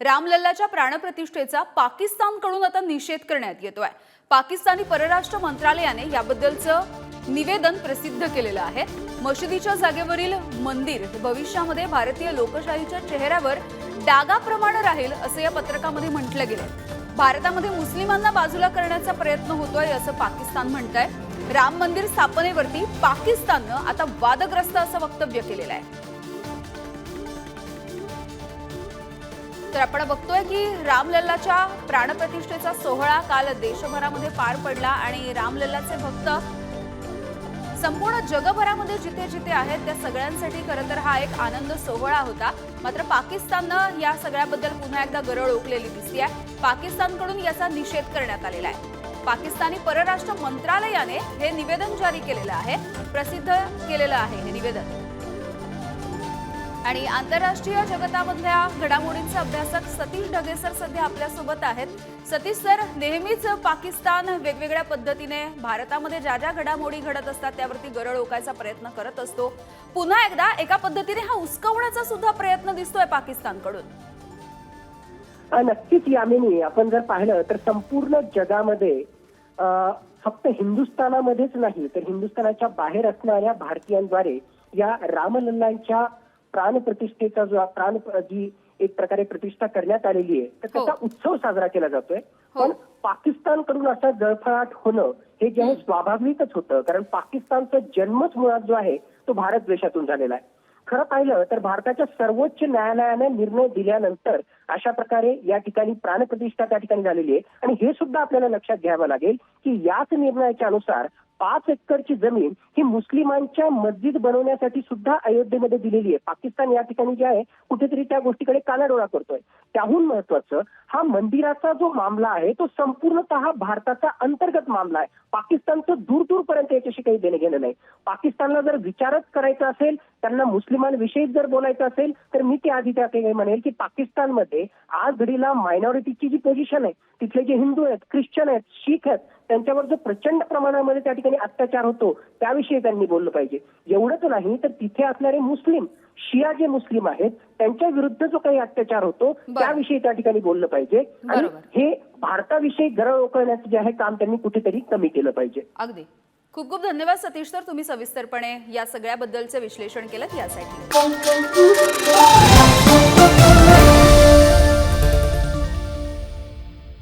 रामलल्लाच्या प्राणप्रतिष्ठेचा पाकिस्तानकडून आता निषेध करण्यात येतोय. पाकिस्तानी परराष्ट्र मंत्रालयाने याबद्दलचं निवेदन प्रसिद्ध केलेलं आहे. मशिदीच्या जागेवरील मंदिर भविष्यामध्ये भारतीय लोकशाहीच्या चेहऱ्यावर डागाप्रमाणे राहील असं या पत्रकामध्ये म्हटलं गेलंय. भारतामध्ये मुस्लिमांना बाजूला करण्याचा प्रयत्न होतोय असं पाकिस्तान म्हणतंय. राम मंदिर स्थापनेवरती पाकिस्ताननं आता वादग्रस्त असं वक्तव्य केलेलं आहे. तर आपण बघतोय की रामलल्लाच्या प्राणप्रतिष्ठेचा सोहळा काल देशभरामध्ये पार पडला आणि रामलल्लाचे भक्त संपूर्ण जगभरामध्ये जिथे जिथे आहेत त्या सगळ्यांसाठी खरं तर हा एक आनंद सोहळा होता. मात्र पाकिस्ताननं या सगळ्याबद्दल पुन्हा एकदा गरळ ओकलेली दिसते पाकिस्तानकडून याचा निषेध करण्यात आलेला आहे. पाकिस्तानी परराष्ट्र मंत्रालयाने हे निवेदन जारी केलेलं आहे. प्रसिद्ध केलेलं आहे हे निवेदन. आणि आंतरराष्ट्रीय जगतामधल्या घडामोडींचे अभ्यासक सतीश ढगे सर सध्या आपल्यासोबत आहेत. सतीश सर नेहमीच पाकिस्तान वेगवेगळ्या पद्धतीने भारतामध्ये ज्या ज्या घडामोडी घडत असतात त्यावरती गरळ ओकायचा प्रयत्न करत असतो. पुन्हा एकदा एका पद्धतीने हा उस्कवण्याचा सुद्धा प्रयत्न दिसतोय पाकिस्तानकडून. नक्कीच यामिनी. आपण जर पाहिलं तर संपूर्ण जगामध्ये फक्त हिंदुस्थानामध्येच नाही तर हिंदुस्थानाच्या बाहेर असणाऱ्या भारतीयांद्वारे या रामलल्लांच्या प्राण प्रतिष्ठेचा जो प्राण जी एक प्रकारे प्रतिष्ठा करण्यात आलेली आहे तर त्याचा उत्सव साजरा केला जातोय. हो. पण पाकिस्तानकडून असा जळफळाट होणं हे जे आहे स्वाभाविकच होतं. कारण पाकिस्तानचा जन्मच मुळात जो आहे तो भारत देशातून झालेला आहे. खरं पाहिलं तर भारताच्या सर्वोच्च न्यायालयाने निर्णय दिल्यानंतर अशा प्रकारे या ठिकाणी प्राणप्रतिष्ठा त्या ठिकाणी झालेली आहे. आणि हे सुद्धा आपल्याला लक्षात घ्यावं लागेल की याच निर्णयाच्या अनुसार पाच एकरची जमीन ही मुस्लिमांच्या मस्जिद बनवण्यासाठी सुद्धा अयोध्येमध्ये दिलेली आहे. पाकिस्तान या ठिकाणी जे आहे कुठेतरी त्या गोष्टीकडे कानाडोळा करतोय. त्याहून महत्वाचं हा मंदिराचा जो मामला आहे तो संपूर्णतः भारताचा अंतर्गत मामला आहे. पाकिस्तानचं दूर दूरपर्यंत याच्याशी काही देणं घेणं नाही. पाकिस्तानला जर विचारच करायचा असेल त्यांना मुस्लिमांविषयी जर बोलायचं असेल तर मी ते आधी त्या काही म्हणेल की पाकिस्तानमध्ये आज घडीला मायनॉरिटीची जी पोझिशन आहे तिथले जे हिंदू आहेत ख्रिश्चन आहेत शीख आहेत त्यांच्यावर जो प्रचंड प्रमाणामध्ये त्या ठिकाणी अत्याचार होतो त्याविषयी त्यांनी बोललं पाहिजे. एवढंच नाही तर तिथे असणारे मुस्लिम शिया जे मुस्लिम आहेत त्यांच्या विरुद्ध जो काही अत्याचार होतो. त्याविषयी त्या ठिकाणी बोललं पाहिजे. आणि. हे भारताविषयी गरळ ओकळण्याचं जे आहे काम त्यांनी कुठेतरी कमी केलं पाहिजे. अगदी. खूप खूप धन्यवाद सतीश सर तुम्ही सविस्तरपणे या सगळ्याबद्दलचे विश्लेषण केलं यासाठी.